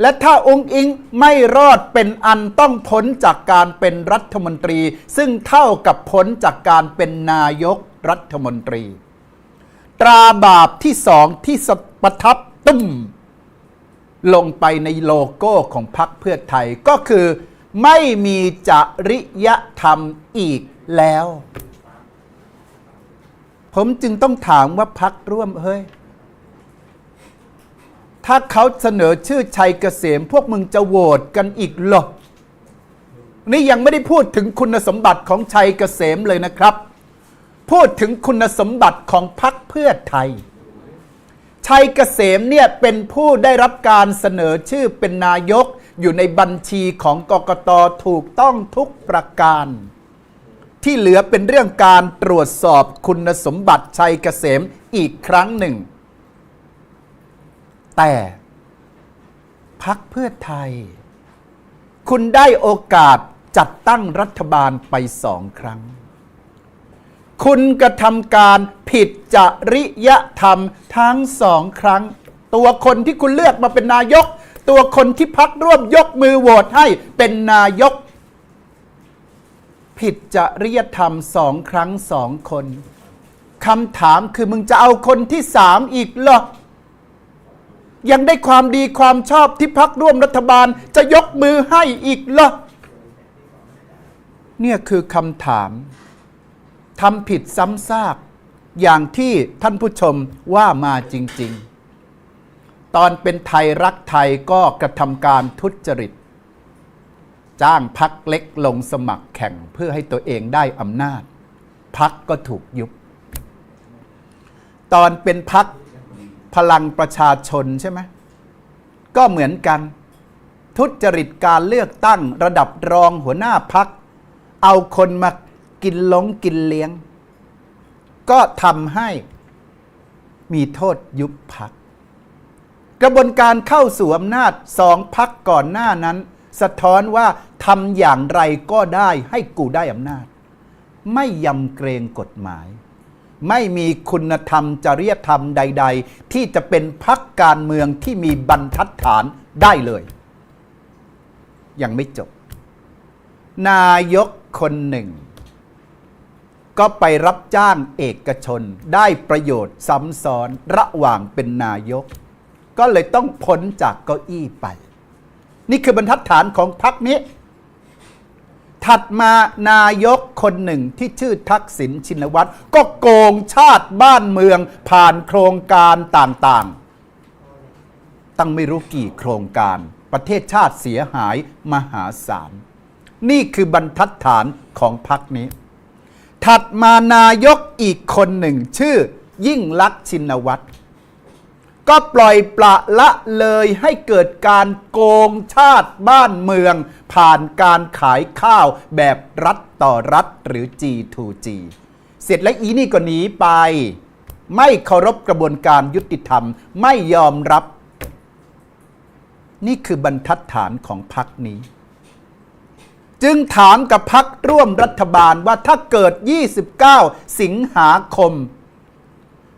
และถ้าองค์อิงไม่รอดเป็นอันต้องพ้นจากการเป็นรัฐมนตรี ซึ่งเท่ากับพ้นจากการเป็นนายกรัฐมนตรี ตราบาปที่สองที่สประทับตุ้มลงไปในโลโก้ของพรรคเพื่อไทยก็คือ ไม่มีจริยธรรมอีกแล้ว ผมจึงต้องถามว่าพักร่วมเฮ้ย ถ้าเขาเสนอชื่อชัยเกษม พวกมึงจะโหวตกันอีกหรอ นี่ยังไม่ได้พูดถึงคุณสมบัติของชัยเกษมเลยนะครับ พูดถึงคุณสมบัติของพรรคเพื่อไทย ชัยเกษมเนี่ยเป็นผู้ได้รับการเสนอชื่อเป็นนายกอยู่ในบัญชีของกกตถูกต้องทุกประการ ที่เหลือเป็นเรื่องการตรวจสอบคุณสมบัติชัยเกษมอีกครั้งหนึ่ง แต่พักเพื่อไทย คุณได้โอกาสจัดตั้งรัฐบาลไปสองครั้ง คุณกระทำการผิดจริยธรรมทั้งสองครั้ง ตัวคนที่คุณเลือกมาเป็นนายก ตัวคนที่พักร่วมยกมือโหวตให้เป็นนายก ผิดจริยธรรมสองครั้งสองคนคำถามคือมึงจะเอาคนที่สามอีกเหรอ ยังได้ความดีความชอบที่พักร่วมรัฐบาลจะยกมือให้อีกเหรอเนี่ยคือคำถามทำผิดซ้ำซาก อย่างที่ท่านผู้ชมว่ามาจริง ๆ ตอนเป็นไทยรักไทยก็กระทำการทุจริต จ้างพักเล็กลงสมัครแข่งเพื่อให้ตัวเองได้อำนาจ พักก็ถูกยุบ ตอนเป็นพัก พลังประชาชนใช่ไหมก็เหมือนกัน ทุจริตการเลือกตั้งระดับรองหัวหน้าพัก เอาคนมากินล้งกินเลี้ยง ก็ทำให้มีโทษยุบพัก กระบวนการเข้าสู่อำนาจสองพักก่อนหน้านั้น สะท้อนว่าทำอย่างไรก็ได้ให้กูได้อำนาจ ไม่ยำเกรงกฎหมาย ไม่มีคุณธรรมจริยธรรมใด ๆ ที่จะเป็นพักการเมืองที่มีบรรทัดฐานได้เลย ยังไม่จบ นายกคนหนึ่ง ก็ไปรับจ้างเอกชนได้ประโยชน์ซ้ำซ้อนระหว่างเป็นนายก ก็เลยต้องพ้นจากเก้าอี้ไป นี่คือบรรทัดฐานของพรรคนี้ ถัดมานายกคนหนึ่งที่ชื่อทักษิณชินวัตรก็โกงชาติบ้านเมืองผ่านโครงการต่างๆ ตั้งไม่รู้กี่โครงการประเทศชาติเสียหายมหาศาล นี่คือบรรทัดฐานของพรรคนี้ ถัดมานายกอีกคนหนึ่งชื่อยิ่งลักษณ์ชินวัตร ก็ปล่อยปละละเลยให้เกิดการโกงชาติบ้านเมือง ผ่านการขายข้าวแบบรัฐต่อรัฐหรือ G2G เสร็จแล้วอีนี่ก็หนีไป ไม่เคารพกระบวนการยุติธรรม ไม่ยอมรับ นี่คือบรรทัดฐานของพรรคนี้ จึงถามกับพักร่วมรัฐบาลว่าถ้าเกิด 29 สิงหาคม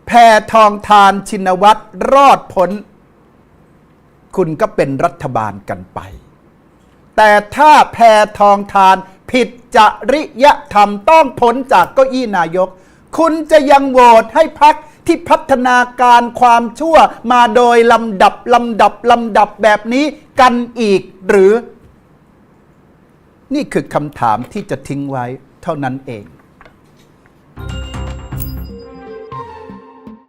แพทองทานชินวัตรรอดพ้น คุณก็เป็นรัฐบาลกันไป แต่ถ้าแพทองทานผิดจริยธรรมต้องพ้นจากเก้าอี้นายก คุณจะยังโหวตให้พักที่พัฒนาการความชั่วมาโดยลำดับลำดับลำดับแบบนี้กันอีกหรือ นี่คือคำถามที่จะทิ้งไว้เท่านั้นเอง